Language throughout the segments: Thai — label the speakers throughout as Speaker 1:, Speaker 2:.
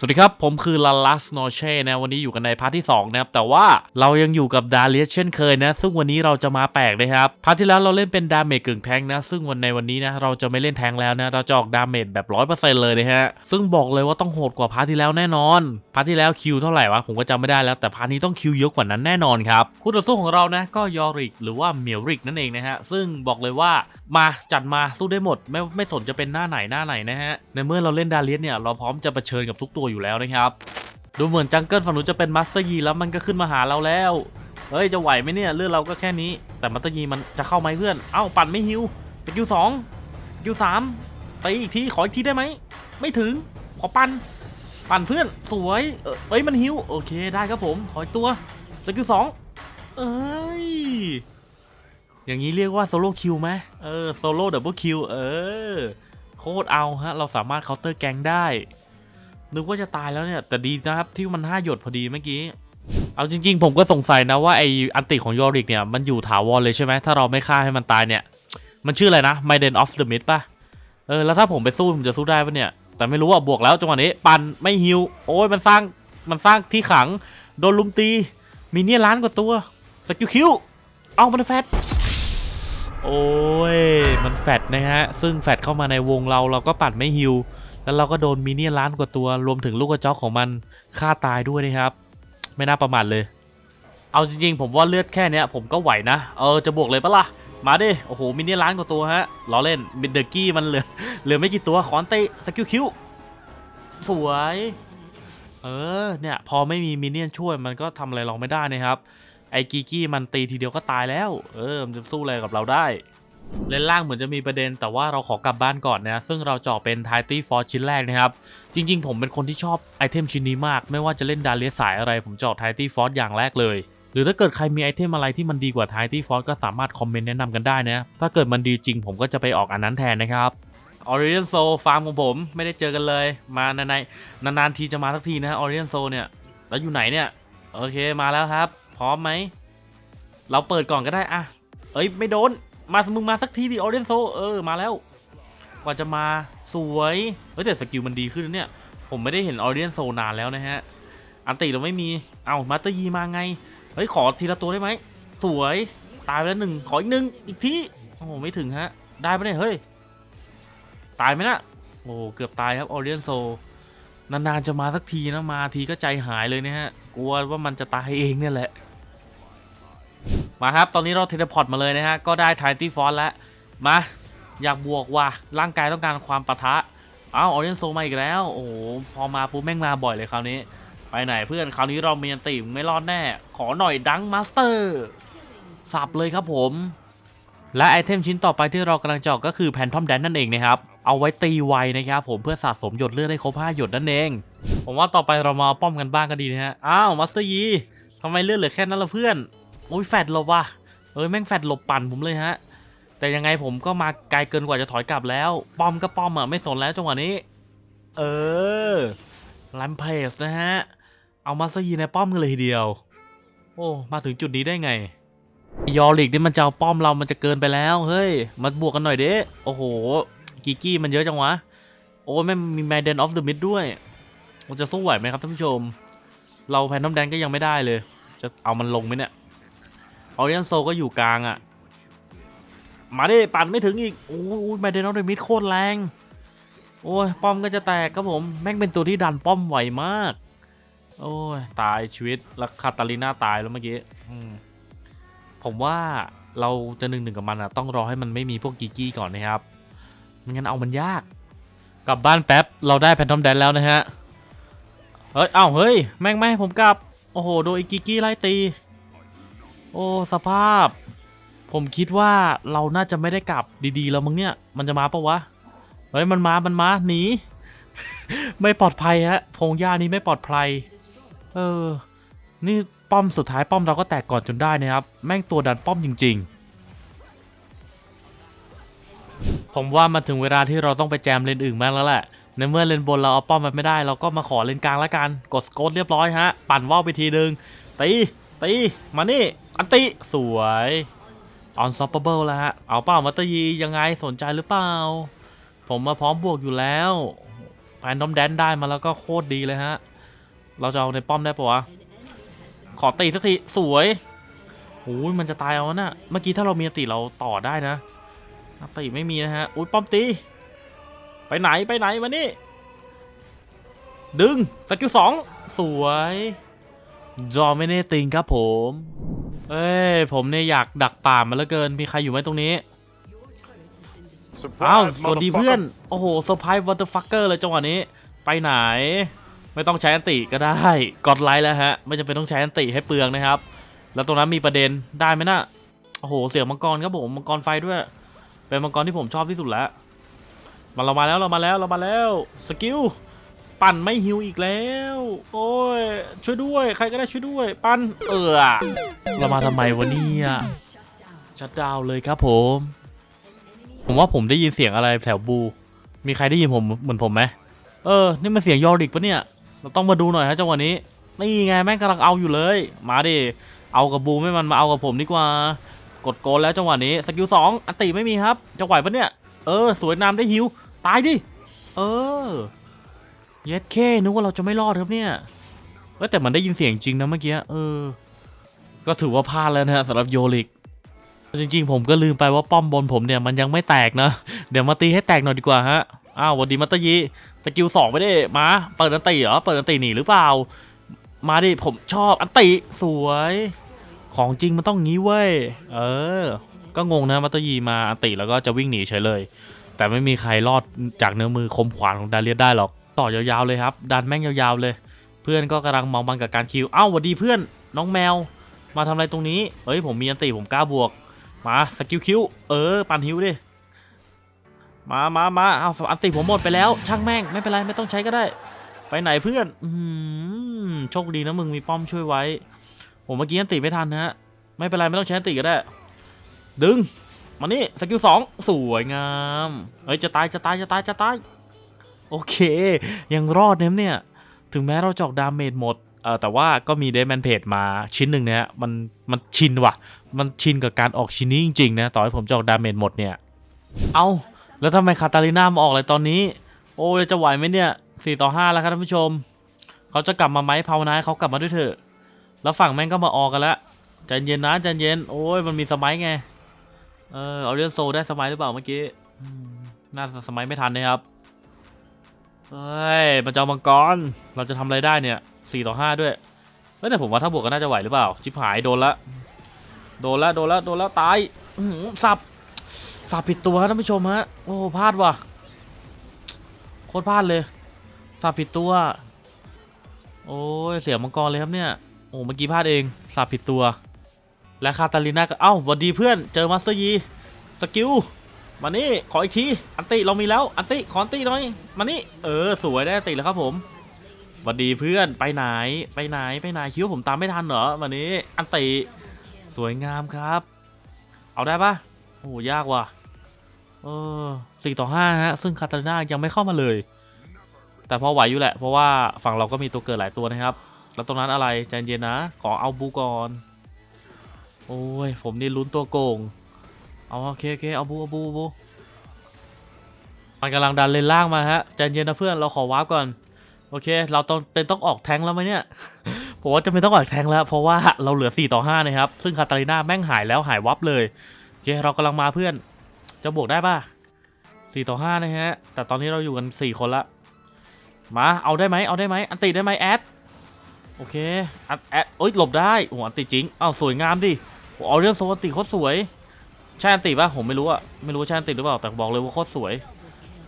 Speaker 1: สวัสดีครับ ผมคือลาลัสโนเช่นะวันนี้อยู่กันในพาร์ทที่2นะครับแต่ว่าเรายังอยู่กับดาเลียสเช่นเคยนะ ซึ่งวันนี้เราจะมาแปลกนะครับพาร์ทที่แล้วเราเล่นเป็นดาเมจกึ่งแทงนะ ซึ่งวันในวันนี้นะเราจะไม่เล่นแทงแล้วนะเราจะออกดาเมจแบบ100%เลยนะฮะซึ่งบอกเลยว่าต้องโหดกว่าพาร์ทที่แล้วแน่นอนพาร์ทที่แล้วคิวเท่าไหร่วะผมก็จำไม่ได้แล้วแต่พาร์ทนี้ต้องคิวเยอะกว่านั้นแน่นอนครับคู่ต่อสู้ของเรานะก็ยอริกหรือว่าเมียริกนั่นเองนะฮะซึ่งบอกเลยว่า มาจัดมาสู้ได้หมด ไม่ไม่สนจะเป็นหน้าไหนหน้าไหนนะฮะในเมื่อเราเล่นดาเลียสเนี่ยเราพร้อมจะะเผชิญกับทุกตัวอยู่แล้วนะครับดูเหมือนจังเกิลฝั่งนู้นจะเป็นมาสเตอร์ยีแล้วมันก็ขึ้นมาหาเราแล้วเฮ้ยจะไหวไหมเนี่ยเลือดเราก็แค่นี้ แต่มาสเตอร์ยีมันจะเข้าไหมเพื่อน เอ้าปั่นไม่ฮิวสกิลสองสกิลสามไปอีกทีขออีกทีได้ไหมไม่ถึงขอปั่นปั่นเพื่อนสวยเออเอ้ยมันฮิวโอเคได้ครับผมขออีกตัวสกิลสองเอ้ย อย่างนี้เรียกว่าโซโล่คิวไหมเออโซโล่ดับเบิลคิวเออ โคตรเอาฮะ เราสามารถเคาน์เตอร์แกงได้ นึกว่าจะตายแล้วเนี่ย แต่ดีนะครับที่มันห้าหยดพอดีเมื่อกี้ เอาจริง ๆ ผมก็สงสัยนะว่าไออันติของยอริกเนี่ย มันอยู่ถาวรเลยใช่ไหมถ้าเราไม่ฆ่าให้มันตายเนี่ย มันชื่ออะไรนะ Maiden of the Mist ป่ะ เออ แล้วถ้าผมไปสู้ผมจะสู้ได้ปะเนี่ย แต่ไม่รู้ว่าบวกแล้วจังหวะนี้ปันไม่ฮิวโอ้ยมันสร้างมันสร้างที่ขังโดนลุมตีมีเนี่ยล้านกว่าตัวสกิลคิวเอามันแฟต โอ้ย มันแฟตนะฮะ ซึ่งแฟตเข้ามาในวงเราเราก็ปัดไม่ฮิว แล้วเราก็โดนมินเนี่ยล้านกว่าตัว รวมถึงลูกกระจอกของมันฆ่าตายด้วยนะครับ ไม่น่าประมาทเลย เอาจริงๆ ผมว่าเลือดแค่เนี้ยผมก็ไหวนะ เออ จะบวกเลยปะล่ะ มาดิ โอ้โห มินเนี่ยล้านกว่าตัวฮะ ล้อเล่นบินเดอร์กี้มันเหลือ เหลือไม่กี่ตัวขอนเตะสกิลคิวสวย เออ เนี่ย พอไม่มีมินเนี่ยช่วยมันก็ทำอะไรเราไม่ได้นะครับ ไอ้กีกี้มันตีทีเดียวก็ตายแล้ว เออ มันจะสู้อะไรกับเราได้ เลนล่างเหมือนจะมีประเด็นแต่ว่าเราขอกลับบ้านก่อนนะ ซึ่งเราเจาะเป็นไทตี้ฟอร์ชิ้นแรกนะครับ จริง ๆ ผมเป็นคนที่ชอบไอเทมชิ้นนี้มาก ไม่ว่าจะเล่นดาเลียสายอะไร ผมเจาะไทตี้ฟอร์อย่างแรกเลย หรือถ้าเกิดใครมีไอเทมอะไรที่มันดีกว่าไทตี้ฟอร์ก็สามารถคอมเมนต์แนะนำกันได้นะ ถ้าเกิดมันดีจริงผมก็จะไปออกอันนั้นแทนนะครับออริเอนโซฟาร์มของผมไม่ได้เจอกันเลย มานานนานๆทีจะมาสักทีนะออริเอนโซเนี่ย แล้วอยู่ไหนเนี่ย โอเคมาแล้วครับ พร้อมไหม เราเปิดก่อนก็ได้อะเอ้ยไม่โดน มาสมึงมาสักทีดิออเรนโซเออมาแล้ว กว่าจะมาสวยเฮ้ยแต่สกิลมันดีขึ้นเนี่ย ผมไม่ได้เห็นออเรนโซนานแล้วนะฮะ อันติเราไม่มี เอามาเตอร์ยีมาไง เฮ้ยขอทีละตัวได้ไหม สวยตายไปแล้วหนึ่งขออีกหนึ่งอีกทีโอ้โหไม่ถึงฮะ ได้ไหมเนี่ยเฮ้ย ตายไหมนะโอ้เกือบตายครับออเรนโซนานๆจะมาสักทีนะมาทีก็ใจหายเลยนะฮะ กลัวว่ามันจะตายเองเนี่ยแหละ มาครับ ตอนนี้เราเทเลพอร์ตมาเลยนะฮะ ก็ได้ไทตี้ฟอนแล้ว มา อยากบวกว่ะ ร่างกายต้องการความปะทะ เอ้าออเรนโซมาอีกแล้ว โอ้โห พอมาปุ๊บแม่งมาบ่อยเลยคราวนี้ ไปไหนเพื่อน คราวนี้เราเมีอันติมไม่รอดแน่ ขอหน่อยดังมาสเตอร์ สับเลยครับผม และไอเทมชิ้นต่อไปที่เรากำลังจะออกก็คือแพนทอมแดนนั่นเองนะครับ เอาไว้ตีไวนะครับผมเพื่อสะสมหยดเลือดให้ครบ5หยดนั่นเอง ผมว่าต่อไปเรามาป้อมกันบ้างก็ดีนะฮะ อ้าวมาสเตอร์ยีทำไมเลือดเหลือแค่นั้นละเพื่อน โอ้ยแฟดหลบว่ะเอ้ยแม่งแฟดหลบปั่นผมเลยฮะ แต่ยังไงผมก็มาไกลเกินกว่าจะถอยกลับแล้ว ป้อมก็ป้อมอะไม่สนแล้วจังหวะนี้ เออลัมเพสนะฮะ เอามาซะยีในป้อมกันเลยทีเดียว โอ้ มาถึงจุดนี้ได้ไง ยอริกนี่มันจะเอาป้อมเรามันจะเกินไปแล้วเฮ้ยมาบวกกันหน่อยเด้โอ้โหกิกกี้มันเยอะจังวะ โอ้แม่มีแมเดนออฟเดอะมิดด้วยมันจะสู้ไหวไหมครับท่านผู้ชม เราแพนทอมแดนก็ยังไม่ได้เลย จะเอามันลงไหมเนี่ย ออเรียนโซก็อยู่กลางอะ่ะ มาไดิปั่นไม่ถึงอีก โอ้ยแมเดนออฟเดมิดโคตรแรง โอ้ย ป้อมก็จะแตกครับผม แม่งเป็นตัวที่ดันป้อมไหวมาก โอ้ย ตายชีวิต แล้วคาตาลิน่าตายแล้วเมื่อกี้ผมว่าเราจะหนึ่งหนึ่งกับมันอะต้องรอให้มันไม่มีพวกกีกี้ก่อนนะครับไม่งั้นเอามันยาก กลับบ้านแป๊บ เราได้แพนทอมแดนแล้วนะฮะ เฮ้ย เอ้า เฮ้ย แม่งไม่ให้ผมกลับ โอ้โห โดนไอ้กิกี้ไล่ตี โอ้สภาพ ผมคิดว่าเราน่าจะไม่ได้กลับดีๆแล้วมึงเนี่ย มันจะมาปะวะเฮ้ยมันมา มันมาหนี ไม่ปลอดภัยฮะพงหญ้านี้ไม่ปลอดภัย เออ นี่ป้อมสุดท้ายป้อมเราก็แตกก่อนจนได้นะครับ แม่งตัวดันป้อมจริง ๆ ผมว่ามาถึงเวลาที่เราต้องไปแจมเลนอื่นบ้างแล้วแหละ ในเมื่อเลนบนเราเอาป้อมมันไม่ได้ เราก็มาขอเลนกลางล้วกัน กดสโกตเรียบร้อยฮะ ปั่นว่าวไปทีนึงตี ตีมานี่ อันติสวยออนซอปเปอร์แล้วฮะ เอาเปล่ามาตอยียังไงสนใจหรือเปล่า ผมมาพร้อมบวกอยู่แล้วแอนดอมแดนได้มาแล้วก็โคตรดีเลยฮะ เราจะเอาในป้อมได้ปะวะ ขอตีสักที สวยโอ้ยมันจะตายเอานะ่ะเมื่อกี้ถ้าเรามีอติเราต่อได้นะอติไม่มีนะฮะอุ้ยป้อมตี ไปไหนไปไหนมานี่ ดึงสกิลสองสวย จอไม่ได้ติงครับผม เอ้ย ผมเนี่ยอยากดักป่ามาเหลือเกิน มีใครอยู่ไหมตรงนี้ อ้าว
Speaker 2: Surprise,
Speaker 1: สวัสดีเพื่อน
Speaker 2: motherfucker.
Speaker 1: โอ้โหเซอร์ไพรส์วอเตอร์ฟักเกอร์เลยจังหวะนี้ ไปไหน ไม่ต้องใช้อันติก็ได้ กดไลค์แล้วฮะ ไม่จำเป็นต้องใช้อันติให้เปลืองนะครับ แล้วตรงนั้นมีประเด็น ได้ไหมนะ่ะ โอ้โห เสียงมังกรครับผม มังกรไฟด้วย เป็นมังกรที่ผมชอบที่สุดแล้วมาเรามาแล้ว เรามาแล้ว เรามาแล้ว สกิล ปั่นไม่ฮิวอีกแล้ว โอ้ย ช่วยด้วย ใครก็ได้ช่วยด้วย ปั่นเออเรามาทำไมวะเนี่ยชัดดาวเลยครับผม ผมว่าผมได้ยินเสียงอะไรแถวบู มีใครได้ยินผมเหมือนผมไหมเออ นี่มันเสียงยอริกปะเนี่ย เราต้องมาดูหน่อยฮะจังหวะนี้ นี่ไงแม่งกำลังเอาอยู่เลย มาดิ เอากับบูไม่มันมาเอากับผมดีกว่า กดโกนแล้วจังหวะนี้ สกิลสองอันติไม่มีครับจะไหวปะเนี่ย เออ สวยนามได้ฮิว ตายดิ เออ เย็ดเคนึกว่าเราจะไม่รอดครับเนี่ยเอ้ยแต่มันได้ยินเสียงจริงนะเมื่อกี้เออ ก็ถือว่าพลาดแล้วนะฮะสำหรับโยลิก จริงๆ ผมก็ลืมไปว่าป้อมบนผมเนี่ยมันยังไม่แตกนะ เดี๋ยวมาตีให้แตกหน่อยดีกว่าฮะอ้าววันดีมัตตยีสกิลสองไม่ได้มาเปิดอันติเหรอเปิดอันติหนีหรือเปล่า มาดิผมชอบอันติสวย ของจริงมันต้องงี้เว้ยเออ ก็งงนะมัตตยีมาอันติแล้วก็จะวิ่งหนีเฉยเลย แต่ไม่มีใครรอดจากเนื้อมือคมขวานของดาเลียสได้หรอก ต่อยาวๆเลยครับ ดันแม่งยาวๆเลย เพื่อนก็กำลังเมามันกับการคิว เอ้าหวัดดีเพื่อนน้องแมว มาทำอะไรตรงนี้เฮ้ยผมมีอันติผมกล้าบวก มาสกิลคิวเออปั่นฮิวดิ มามามาเอาอันติผมหมดไปแล้ว ช่างแม่งไม่เป็นไรไม่ต้องใช้ก็ได้ ไปไหนเพื่อนอืมโชคดีนะมึงมีป้อมช่วยไว้ ผมเมื่อกี้อันติไม่ทันนะฮะ ไม่เป็นไรไม่ต้องใช้อันติก็ได้ ดึงมานี่สกิลสองสวยงามเฮ้ยจะตายจะตายจะตายจะตาย โอเค ยังรอดเนี่ยเนี่ย ถึงแม้เราจอกดาเมจหมดเออแต่ว่าก็มีเดม n นเพจมาชิ้นหนึ่งเนี่ยมันมันชินว่ะ มันชินกับการออกชิ้นนี้จริงๆนะต่อให้ผมจอกดาเมจหมดเนี่ย เอาแล้วทำไมคาตาลิน่ามาออกอะไรตอนนี้ โอ้จะไหวไหมเนี่ยสี่ต่อห้าแล้วครับท่านผู้ชม เขาจะกลับมาไหมภาวนาให้เขากลับมาด้วยเถอะ แล้วฝั่งแม่งก็มาออกกันแล้วใจเย็นนะใจเย็น โอ้ยมันมีสมัยไง เออเอาเรื่องโซได้สมัยหรือเปล่าเมื่อกี้น่าจะสมัยไม่ทันนะครับ เฮ้ยมันจะเอามังกร เราจะทำอะไรได้เนี่ยสี่ต่อห้าด้วยเฮ้ยแต่ผมว่าถ้าบวกก็น่าจะไหวหรือเปล่า ชิบหายโดนละ โดนละโดนละโดนละตายอื้อหือสับ สับผิดตัวครับท่านผู้ชมฮะ โอ้พลาดว่ะ โคตรพลาดเลย สับผิดตัว โอ้ยเสียมังกรเลยครับเนี่ย โอ้เมื่อกี้พลาดเอง สับผิดตัว และคาตาลิน่าก็ เอ้าสวัสดีเพื่อน เจอมาสเตอร์ยี สกิล มานี่ขออีกที อันติเรามีแล้ว อันติขออันติหน่อย มานี่ เออ สวยได้อันติแล้วครับผมสวัสดีเพื่อน ไปไหน ไปไหน ไปไหน คิดว่าผมตามไม่ทันเหรอวันนี้ อันติ สวยงามครับ เอาได้ปะโอ้ยากว่ะ เออสี่ต่อห้าฮะ ซึ่งคาตาลิน่ายังไม่เข้ามาเลย แต่พอไหวอยู่แหละ เพราะว่าฝั่งเราก็มีตัวเกิดหลายตัวนะครับ แล้วตรงนั้นอะไร ใจเย็นนะ ขอเอาบูก่อน โอ้ย ผมนี่ลุ้นตัวโกง เอาโอเคโอเคเอาบูเอาบูเอาบูมันกำลังดันเลนล่างมาฮะใจเย็นนะเพื่อนเราขอวาร์ปก่อนโอเค เราต้องเป็นต้องออกแทงแล้วไหมเนี่ยผมว่าจะเป็นต้องออกแทงแล้ว เพราะว่าเราเหลือ 4 ต่อ5นะครับ ซึ่งคาตาลิน่าแม่งหายแล้วหายวับเลยโอเคเรากำลังมาเพื่อนจะบวกได้ป่ะ4ต่อ5นะฮะแต่ตอนนี้เราอยู่กัน 4 คนละมาเอาได้ไหมเอาได้ไหมอันติได้ไหมแอดโอเคอัดแอดเอ้ยหลบได้โอ้โหอันติจริงอ้าวสวยงามดิโอ้เอาเรื่องโซอันติโคตรสวย ใช่อันติป่ะผมไม่รู้อะไม่รู้ว่าใช่อันติหรือเปล่าแต่บอกเลยว่าโคตรสวย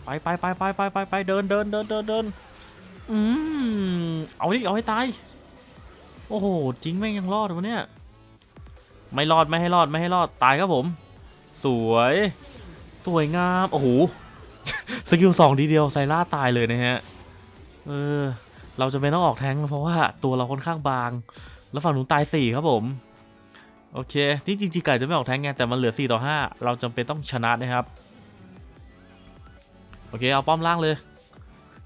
Speaker 1: ไปไปไปไปไปไปไปเดินเดินเดินเดินเดินอืมเอาดิเอาให้ตายโอ้โหจริงแม่งยังรอดวะเนี่ยไม่รอดไม่ให้รอดไม่ให้รอดตายครับผม สวย สวยงามโอ้โหสกิลสองทีเดียวไซล่าตายเลยนะฮะเออเราจะเป็นต้องออกแทงเพราะว่าตัวเราค่อนข้างบาง แล้วฝั่งนู้นตายสี่ครับผม โอเคที่จริงๆไก่จะไม่ออกแทงไงแต่มันเหลือ 4 ต่อ 5 เราจำเป็นต้องชนะนะครับ โอเค เอาป้อมล่างเลย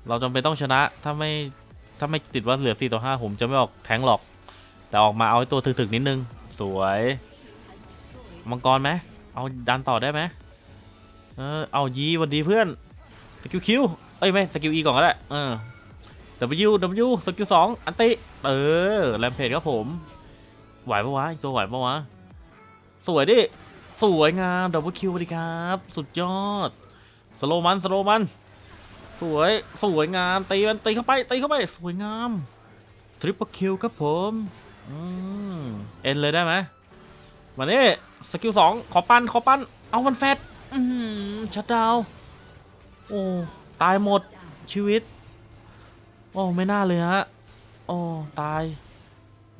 Speaker 1: เราจำเป็นต้องชนะ ถ้าไม่ ถ้าไม่ติดว่าเหลือ 4 ต่อ 5 ผมจะไม่ออกแทงหรอก แต่ออกมาเอาตัวถึกๆนิดนึง สวย มังกรไหม เอาดันต่อได้ไหมเออ เอายีวันดีเพื่อนคิวคิว เอ้ยไม่ สกิล E ก่อนก็ได้ เออ W W สกิลสองอันติ เออ แรมเพจครับผม ไหวปะวะอีกตัวไหวปะวะ สวยดิ สวยงามดับเบิลคิวสวัสดีครับ สุดยอด สโลมันสโลมัน สวย สวยงาม ตีมันตีเข้าไป ตีเข้าไป สวยงาม ทริปเปิลคิวครับผมเอ็นเลยได้ไหมมานี่สกิลสองขอปั้นขอปั้น เอามันแฟดชัดดาว โอ้ ตายหมดชีวิต โอ้ ไม่น่าเลยฮะ โอ้ ตาย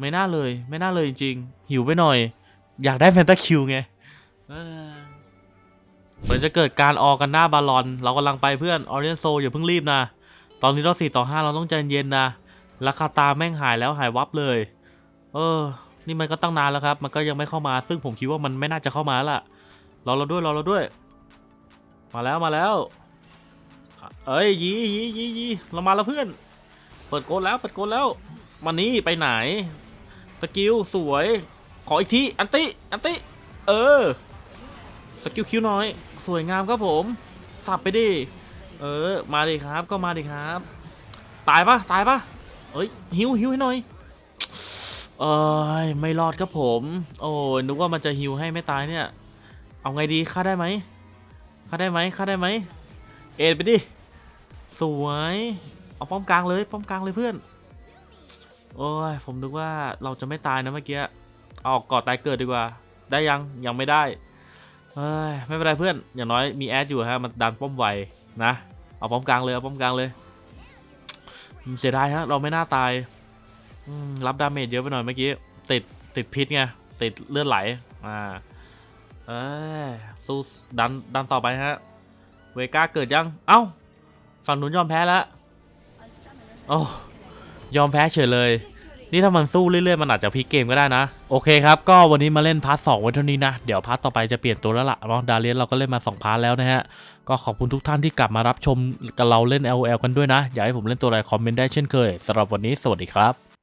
Speaker 1: ไม่น่าเลย ไม่น่าเลยจริงๆหิวไปหน่อย อยากได้แฟนตาคิวไงเหมือนจะเกิดการออกกันหน้าบาลอน เรากำลังไปเพื่อนออเรียนโซอย่าเพิ่งรีบนะ ตอนนี้เราสี่ต่อห้าเราต้องใจเย็นนะราคาตาแม่งหายแล้วหายวับเลย เออ นี่มันก็ตั้งนานแล้วครับ มันก็ยังไม่เข้ามา ซึ่งผมคิดว่ามันไม่น่าจะเข้ามาแล้วล่ะ รอเราด้วย รอเราด้วย มาแล้วมาแล้ว เอ้ยยียียียีเรามาแล้วเพื่อน เปิดโกนแล้ว เปิดโกนแล้วมานี่ไปไหน กิลสวย ขออีกที อันติ อันติ เออ สกิลคิวน้อย สวยงามครับผม สับไปดิ เออ มาดิครับ ก็มาดิครับ ตายปะตายปะเอ้ย หิวหิวให้หน่อย เอ้ย ไม่รอดครับผม โอ้ยนึกว่ามันจะหิวให้ไม่ตายเนี่ย เอาไงดีฆ่าได้ไหมฆ่าได้ไหมฆ่าได้ไหม เอ็นไปดิ สวย เอาป้อมกลางเลย ป้อมกลางเลยเพื่อน โอ้ย ผมนึกว่าเราจะไม่ตายนะเมื่อกี้เอาออกกอดตายเกิดดีกว่า ได้ยังยังไม่ได้เฮ้ยไม่เป็นไรเพื่อน อย่างน้อยมีแอดอยู่ฮะมันดันป้อมไวนะ เอาป้อมกลางเลยเอาป้อมกลางเลยเสียดายฮะเราไม่น่าตายรับดาเมจเยอะไปหน่อยเมื่อกี้ติดติดพิษไงติดเลือดไหลอ่าเอ้ยสู้ดันดันต่อไปฮะเวก้าเกิดยัง เอ้า ฝั่งนู้นยอมแพ้แล้วโอ้ ยอมแพ้เฉยเลย นี่ถ้ามันสู้เรื่อยๆมันอาจจะพลิกเกมก็ได้นะ โอเคครับ ก็วันนี้มาเล่นพาร์ทสองไว้เท่านี้นะ เดี๋ยวพาร์ทต่อไปจะเปลี่ยนตัวแล้วล่ะเนาะดาเลียนเราก็เล่นมา2พาร์ทแล้วนะฮะ ก็ขอบคุณทุกท่านที่กลับมารับชมกับเราเล่น LOL กันด้วยนะ อยากให้ผมเล่นตัวอะไรคอมเมนต์ได้เช่นเคยสำหรับวันนี้สวัสดีครับ